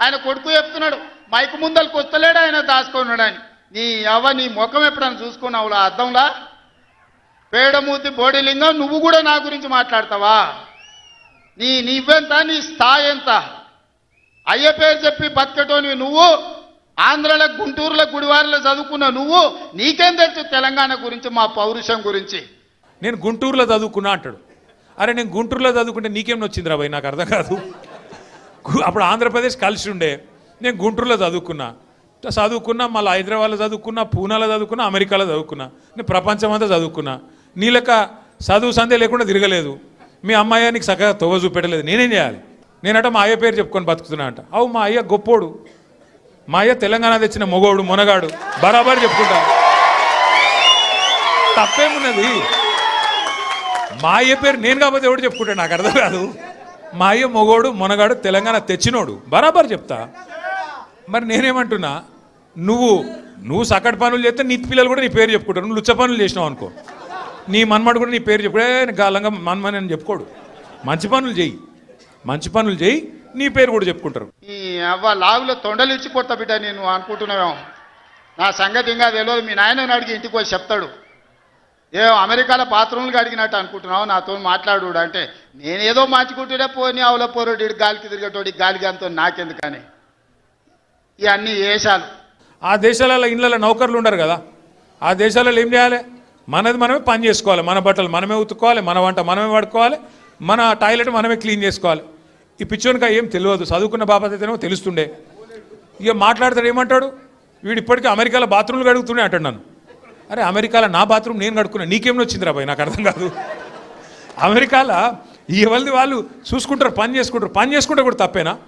ఆయన కొడుకు చెప్తున్నాడు మైకు ముందలకు వస్తలేడు ఆయన దాచుకున్నాడు అని నీ అవ్వ నీ ముఖం ఎప్పుడైనా చూసుకున్నావులా? అర్థంలా? పేడమూతి బోడిలింగం నువ్వు కూడా నా గురించి మాట్లాడతావా? నీ నీవెంత నీ స్థాయి ఎంత? అయ్య పేరు చెప్పి బతికటోనివి నువ్వు? ఆంధ్రలో గుంటూరులో గుడివారిలో చదువుకున్న నువ్వు? నీకేం తెలుసు తెలంగాణ గురించి మా పౌరుషం గురించి? నేను గుంటూరులో చదువుకున్నా అంటాడు. అరే నేను గుంటూరులో చదువుకుంటే నీకేం నొచ్చింది రాబాయ్ నాకు అర్థం కాదు. అప్పుడు ఆంధ్రప్రదేశ్ కలిసి ఉండే. నేను గుంటూరులో చదువుకున్నా. చదువుకున్నా మళ్ళీ హైదరాబాద్లో చదువుకున్నా పూనాలో చదువుకున్నా అమెరికాలో చదువుకున్నా. నేను ప్రపంచం అంతా చదువుకున్నా. నీ చదువు సందే లేకుండా తిరగలేదు. మీ అమ్మాయి నీకు చక్కగా తొవ్వ చూపెట్టలేదు. నేనేం చేయాలి? నేనట మా అయ్య పేరు చెప్పుకొని బతుకుతున్నా అంట. అవు మా అయ్య గొప్పోడు. మా అయ్య తెలంగాణ తెచ్చిన మొగోడు మునగాడు. బరాబర్ చెప్పుకుంటా. తప్పేమున్నది? మా అయ్య పేరు నేను కాకపోతే ఎవడు చెప్పుకుంటాడు? నాకు అర్థం కాదు. మా అయ్య మొగోడు మొనగాడు తెలంగాణ తెచ్చినోడు. బరాబర్ చెప్తా. మరి నేనేమంటున్నా? నువ్వు నువ్వు సకటి పనులు చేస్తే నీ పిల్లలు కూడా నీ పేరు చెప్పుకుంటారు. నువ్వు లుచ్చ పనులు చేసినావు అనుకో. నీ మన్మడు కూడా నీ పేరు చెప్పుడే గాలంగా మన్మని అని చెప్పుకోడు. మంచి పనులు చెయ్యి మంచి పనులు చెయ్యి నీ పేరు కూడా చెప్పుకుంటారు. ఈ అవ్వ లాగులో తొండలు ఇచ్చి బిడ్డ నేను అనుకుంటున్నావేమో. నా సంగతి ఇంకా తెలియదు. మీ నాయన అడిగి ఇంటికి వచ్చి చెప్తాడు. ఏ అమెరికాలో బాత్రూమ్లు అడిగినట్టు అనుకుంటున్నావు? నాతో మాట్లాడు అంటే నేనేదో మార్చుకుంటుడే పోని ఆవుల పోరోడు గాలికి తిరిగేటోడి గాలి గంతో నాకెందుకని. ఇవన్నీ వేషాలు ఆ దేశాలలో ఇళ్ళలో నౌకర్లు ఉండరు కదా. ఆ దేశాలలో ఏం చేయాలి? మనది మనమే పని చేసుకోవాలి. మన బట్టలు మనమే ఉతుక్కోవాలి మన వంట మనమే పడుకోవాలి మన టాయిలెట్ మనమే క్లీన్ చేసుకోవాలి. ఈ పిచ్చోనికా ఏం తెలియదు. చదువుకున్న బాబా అయితేనేమో తెలుస్తుండే. ఇక మాట్లాడతాడు ఏమంటాడు? వీడు ఇప్పటికీ అమెరికాలో బాత్రూమ్లు కడుగుతూనే అంటాడు నన్ను అరే అమెరికాలో నా బాత్రూమ్ నేను కడుక్కున్నా నీకేమో వచ్చిందిరా రా నాకు అర్థం కాదు. అమెరికాలో ఎవరిది వాళ్ళు చూసుకుంటారు పని చేసుకుంటారు. పని చేసుకుంటే కూడా తప్పేనా?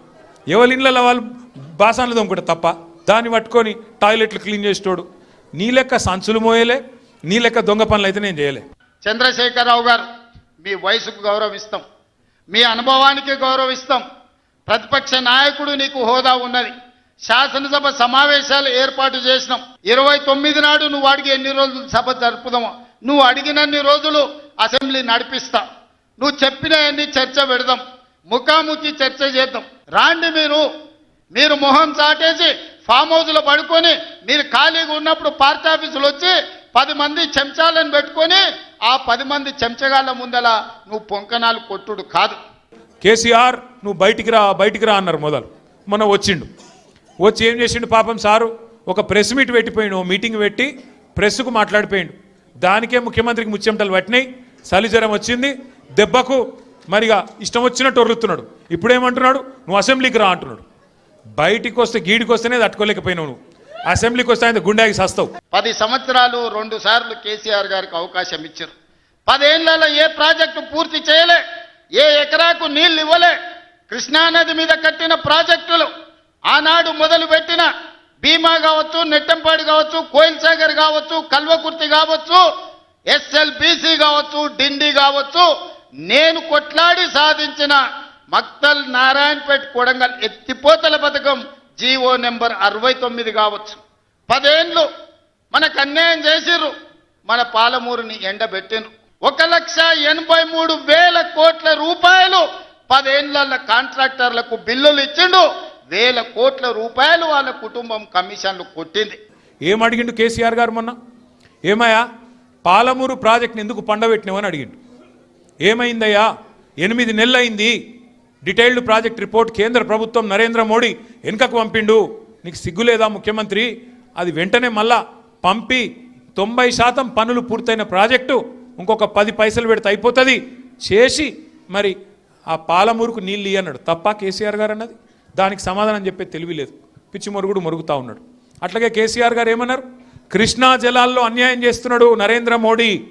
ఎవరి ఇళ్ళలో వాళ్ళు బాసాన్లు తోముకుంటే తప్ప? దాన్ని పట్టుకొని టాయిలెట్లు క్లీన్ చేసేటోడు. నీ లెక్క సంచులు మోయలే నీ లెక్క దొంగ పనులు అయితే నేను చేయలే. చంద్రశేఖరరావు గారు మీ వయసుకు గౌరవిస్తాం. మీ అనుభవానికి గౌరవిస్తాం. ప్రతిపక్ష నాయకుడు నీకు హోదా ఉన్నది. శాసనసభ సమావేశాలు ఏర్పాటు చేసినాం. ఇరవై తొమ్మిది నాడు నువ్వు అడిగి ఎన్ని రోజులు సభ జరుపుదామో. నువ్వు అడిగినన్ని రోజులు అసెంబ్లీ నడిపిస్తా. నువ్వు చెప్పిన అన్ని చర్చ పెడదాం. ముఖాముఖి చర్చ చేద్దాం. రాండి మీరు. మీరు మొహం చాటేసి ఫామ్ హౌస్లో పడుకొని మీరు ఖాళీగా ఉన్నప్పుడు పార్టీ ఆఫీసులు వచ్చి పది మంది చెంచాలను పెట్టుకొని ఆ పది మంది చెంచగాళ్ళ ముందల నువ్వు పొంకనాలు కొట్టుడు కాదు. కేసీఆర్ నువ్వు బయటికి రా బయటికి రా అన్నారు మొదలు. మొన్న వచ్చిండు. వచ్చి ఏం చేసిండు పాపం సారు? ఒక ప్రెస్ మీట్ పెట్టిపోయిండు ఓ మీటింగ్ పెట్టి ప్రెస్కు మాట్లాడిపోయిండు. దానికే ముఖ్యమంత్రికి ముచ్చెమటలు పట్టినాయి సలిజ్వరం వచ్చింది దెబ్బకు మరిగా ఇష్టం వచ్చినట్టు ఒర్రుతున్నాడు. ఇప్పుడేమంటున్నాడు? నువ్వు అసెంబ్లీకి రా అంటున్నాడు. బయటికి వస్తే గీడికి వస్తేనే తట్టుకోలేకపోయినావు నువ్వు. అసెంబ్లీకి వస్తే ఆయన గుండాకి సస్తావు. పది సంవత్సరాలు రెండు సార్లు కేసీఆర్ గారికి అవకాశం ఇచ్చారు. పదేళ్ళలో ఏ ప్రాజెక్టు పూర్తి చేయలే ఏ ఎకరాకు నీళ్ళు ఇవ్వలే. కృష్ణానది మీద కట్టిన ప్రాజెక్టులు ఆనాడు మొదలు పెట్టిన భీమా కావచ్చు నెట్టంపాడు కావచ్చు కోయిల్ సాగర్ కావచ్చు కల్వకుర్తి కావచ్చు ఎస్ఎల్బిసి కావచ్చు డిండి కావచ్చు నేను కొట్లాడి సాధించిన మక్తల్ నారాయణపేట కొడంగల్ ఎత్తిపోతల పథకం జీవో నెంబర్ అరవై తొమ్మిది కావచ్చు. పదేండ్లు మనకు అన్యాయం చేసిర్రు మన పాలమూరుని ఎండబెట్టిండ్రు ఒక లక్ష ఎనభై మూడు వేల కోట్ల రూపాయలు పదేండ్ల కాంట్రాక్టర్లకు బిల్లులు ఇచ్చిండు వేల కోట్ల రూపాయలు వాళ్ళ కుటుంబం కమిషన్లు కొట్టింది. ఏం అడిగిండు కేసీఆర్ గారు మొన్న? ఏమయ్యా? పాలమూరు ప్రాజెక్ట్ని ఎందుకు పండబెట్టినావని అడిగిండు. ఏమైందయ్యా? ఎనిమిది నెలలైంది. డీటెయిల్డ్ ప్రాజెక్ట్ రిపోర్ట్ కేంద్ర ప్రభుత్వం నరేంద్ర మోడీ వెనుకకు పంపిండు. నీకు సిగ్గులేదా ముఖ్యమంత్రి? అది వెంటనే మళ్ళా పంపి తొంభై శాతం పనులు పూర్తయిన ప్రాజెక్టు ఇంకొక పది పైసలు పెడితే అయిపోతుంది. చేసి మరి ఆ పాలమూరుకు నీళ్ళు ఇవ్వన్నాడు తప్ప కేసీఆర్ గారు అన్నది? దానికి సమాధానం చెప్పే తెలివి లేదు. పిచ్చి మొరుగుడు మొరుగుతూ ఉన్నాడు. అట్లాగే కేసీఆర్ గారు ఏమన్నారు? కృష్ణా జలాల్లో అన్యాయం చేస్తున్నాడు నరేంద్ర మోడీ.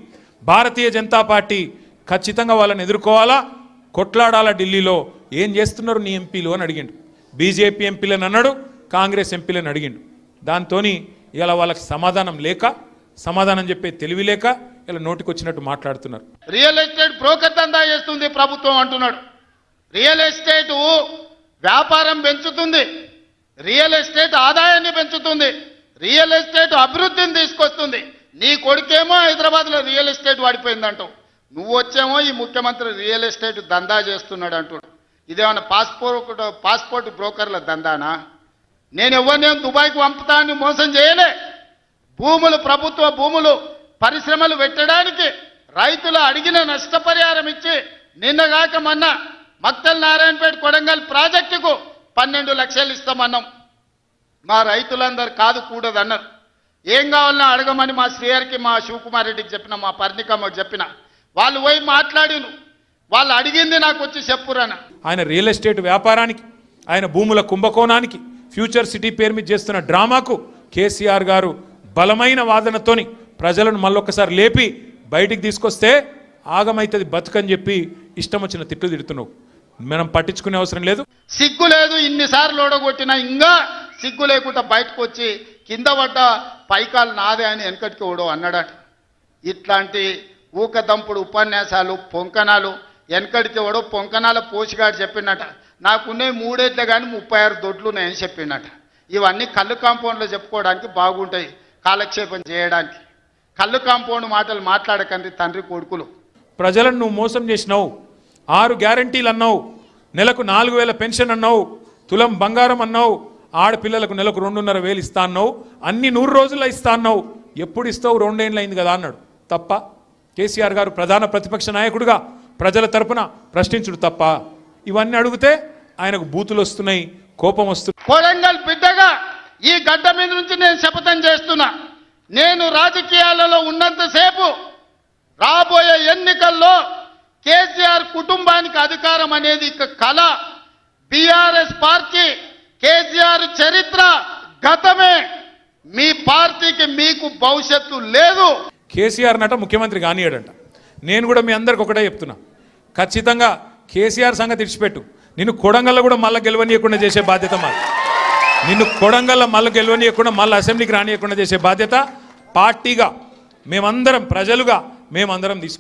భారతీయ జనతా పార్టీ ఖచ్చితంగా వాళ్ళని ఎదుర్కోవాలా? కొట్లాడాలా ఢిల్లీలో? ఏం చేస్తున్నారు నీ ఎంపీలు అని అడిగిండు. బీజేపీ ఎంపీలని అన్నాడు కాంగ్రెస్ ఎంపీలని అడిగిండు. దాంతోని ఇలా వాళ్ళకి సమాధానం లేక సమాధానం చెప్పే తెలివి లేక ఇలా నోటికొచ్చినట్టు మాట్లాడుతున్నారు. రియల్ ఎస్టేట్ బ్రోకర్ దందా చేస్తుంది ప్రభుత్వం అంటున్నాడు. రియల్ ఎస్టేట్ వ్యాపారం పెంచుతుంది. రియల్ ఎస్టేట్ ఆదాయాన్ని పెంచుతుంది. రియల్ ఎస్టేట్ అభివృద్ధిని తీసుకొస్తుంది. నీ కొడుకేమో హైదరాబాద్లో రియల్ ఎస్టేట్ వాడిపోయిందంటావు. నువ్వు వచ్చేమో ఈ ముఖ్యమంత్రి రియల్ ఎస్టేట్ దందా చేస్తున్నాడు అంటున్నాడు. ఇదేమన్నా పాస్పోర్ట్ పాస్పోర్ట్ బ్రోకర్ల దందానా? నేను ఎవరినేం దుబాయ్కి పంపుతా అని మోసం చేయలే భూములు ప్రభుత్వ భూములు పరిశ్రమలు పెట్టడానికి రైతులు అడిగిన నష్టపరిహారం ఇచ్చి నిన్నగాక మొన్న మక్తల్ నారాయణపేట కొడంగల్ ప్రాజెక్టుకు పన్నెండు లక్షలు ఇస్తామన్నాం. మా రైతులందరు కాదు కూడదన్నారు. ఏం కావాలన్నా అడగమని మా శ్రీహరికి మా శివకుమార్ రెడ్డికి చెప్పిన మా పర్ణికమ్మకు చెప్పిన. వాళ్ళు పోయి మాట్లాడిను. వాళ్ళు అడిగింది నాకు వచ్చి చెప్పురాన ఆయన రియల్ ఎస్టేట్ వ్యాపారానికి ఆయన భూముల కుంభకోణానికి ఫ్యూచర్ సిటీ పేరు మీద చేస్తున్న డ్రామాకు కేసీఆర్ గారు బలమైన వాదనతోని ప్రజలను మళ్ళొక్కసారి లేపి బయటికి తీసుకొస్తే ఆగమైతుంది బతుకని చెప్పి ఇష్టం వచ్చిన తిట్లు తిడుతున్నావు. మనం పట్టించుకునే అవసరం లేదు. సిగ్గు లేదు ఇన్నిసార్లు ఓడగొట్టినా ఇంకా సిగ్గు లేకుండా బయటకు వచ్చి కింద పడ్డ పైకాలు నాదే అని వెనకటికి ఓడో అన్నాడట. ఇట్లాంటి ఊకదంపుడు ఉపన్యాసాలు పొంకనాలు వెనకడికి ఓడో పొంకనాల పోషిగాడు చెప్పినట నాకున్నే మూడేట్లే కానీ ముప్పై ఆరు దొడ్లు ఉన్నాయని చెప్పిండట. ఇవన్నీ కళ్ళు కాంపౌండ్లో చెప్పుకోవడానికి బాగుంటాయి కాలక్షేపం చేయడానికి. కళ్ళు కాంపౌండ్ మాటలు మాట్లాడకండి తండ్రి కొడుకులు. ప్రజలను నువ్వు మోసం చేసినావు. ఆరు గ్యారంటీలు అన్నావు. నెలకు నాలుగు వేల పెన్షన్ అన్నావు. తులం బంగారం అన్నావు. ఆడపిల్లలకు నెలకు రెండున్నర వేలు ఇస్తా అన్నావు. అన్ని నూరు రోజుల్లో ఇస్తా అన్నావు. ఎప్పుడు ఇస్తావు? రెండేళ్ళు అయింది కదా అన్నాడు. తప్ప కేసీఆర్ గారు ప్రధాన ప్రతిపక్ష నాయకుడిగా ప్రజల తరపున ప్రశ్నించుడు తప్ప. ఇవన్నీ అడిగితే ఆయనకు బూతులు వస్తున్నాయి కోపం వస్తుంది కొడంగల్ బిడ్డగా ఈ గడ్డ మీద నుంచి నేను శపథం చేస్తున్నా. నేను రాజకీయాలలో ఉన్నంతసేపు రాబోయే ఎన్నికల్లో కేసీఆర్ కుటుంబానికి అధికారం అనేది ఇక కళ. బీఆర్ఎస్ పార్టీ కేసీఆర్ చరిత్ర గతమే. మీ పార్టీకి మీకు భవిష్యత్తు లేదు. కేసీఆర్ నట ముఖ్యమంత్రి కానియాడంట. నేను కూడా మీ అందరికి ఒకటే చెప్తున్నా. ఖచ్చితంగా కేసీఆర్ సంగతి ఇడిచిపెట్టు. నిన్ను కొడంగల్లో కూడా మళ్ళీ గెలవనీయకుండా చేసే బాధ్యత మాది. నిన్ను కొడంగల్లో మళ్ళీ గెలవనీయకుండా మళ్ళీ అసెంబ్లీకి రానియకుండా చేసే బాధ్యత పార్టీగా మేమందరం ప్రజలుగా మేమందరం తీసుకుంటాం